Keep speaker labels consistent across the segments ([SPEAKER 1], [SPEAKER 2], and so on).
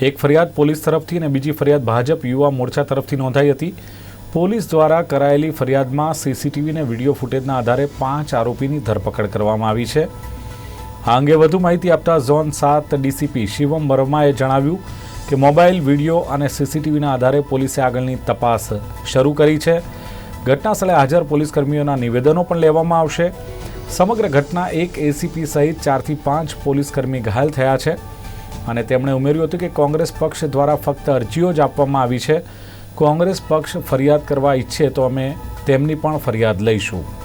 [SPEAKER 1] એક ફરિયાદ પોલીસ તરફથી અને બીજી ફરિયાદ ભાજપ યુવા મોરચા તરફથી નોંધાઈ હતી. પોલીસ દ્વારા કરાયેલી ફરિયાદમાં સીસીટીવી અને વીડિયો ફૂટેજના આધારે પાંચ આરોપીની ધરપકડ કરવામાં આવી છે. આ અંગે વધુ માહિતી આપતા ઝોન સાત ડીસીપી શિવમ વર્માએ જણાવ્યું કે મોબાઈલ, વીડિયો અને સીસીટીવીના આધારે પોલીસે આગળની તપાસ શરૂ કરી છે. ઘટનાસ્થળે હાજર પોલીસકર્મીઓના નિવેદનો પણ લેવામાં આવશે. સમગ્ર ઘટના એક એસીપી સહિત ચારથી પાંચ પોલીસકર્મી ઘાયલ થયા છે. અને તેમણે ઉમેર્યું હતું કે કોંગ્રેસ પક્ષ દ્વારા ફક્ત અરજીઓ જ આપવામાં આવી છે. કોંગ્રેસ પક્ષ ફરિયાદ કરવા ઈચ્છે તો અમે તેમની પણ ફરિયાદ લઈશું.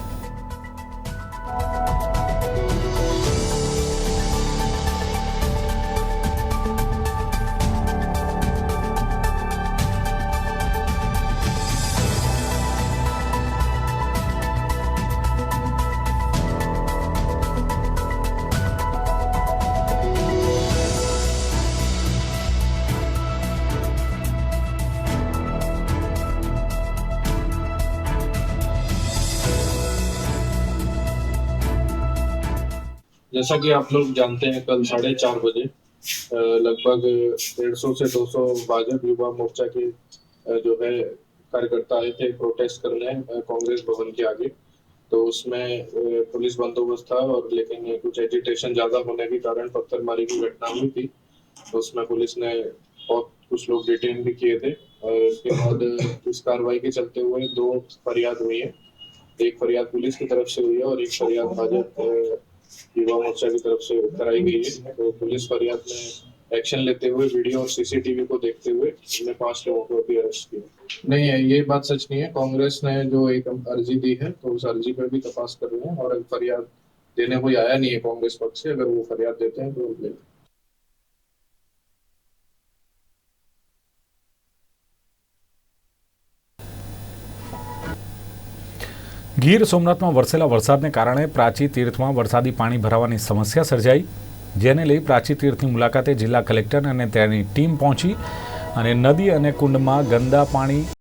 [SPEAKER 2] जैसा कि आप लोग जानते हैं, कल साढ़े चार बजे लगभग डेढ़ सौ से दो सौ भाजपा युवा मोर्चा के जो है, कार्यकर्ता आए थे प्रोटेस्ट करने कांग्रेस भवन के आगे। तो उसमें पुलिस बंदोबस्त था और लेकिन कुछ एजिटेशन ज़्यादा होने के कारण पत्थरमारी की घटना हुई थी। तो उसमें पुलिस ने बहुत कुछ लोग डिटेन भी किए थे। और उसके बाद इस कार्रवाई के चलते हुए दो फरियाद हुई है। एक फरियाद पुलिस की तरफ़ से हुई है और एक फरियाद भाजपा युवा मोर्चा की तरफ़ से कराई गई है। तो पुलिस फरियाद में एक्शन लेते हुए वीडियो और सीसीटीवी को देखते हुए हमने पाँच लोगों को भी अरेस्ट किया। नहीं है ये बात सच नहीं है। कांग्रेस ने जो एक अर्जी दी है तो उस अर्जी पर भी तपास कर रहे हैं और फरियाद देने कोई आया नहीं है कांग्रेस पक्ष से। अगर वो फरियाद देते हैं तो
[SPEAKER 1] ગીર સોમનાથમાં વરસેલા વરસાદને કારણે પ્રાચી તીર્થમાં વરસાદી પાણી ભરાવાની સમસ્યા સર્જાઈ. જેને લઈ પ્રાચી તીર્થની મુલાકાતે જિલ્લા કલેક્ટર અને તેની ટીમ પહોંચી અને નદી અને કુંડમાં ગંદા પાણી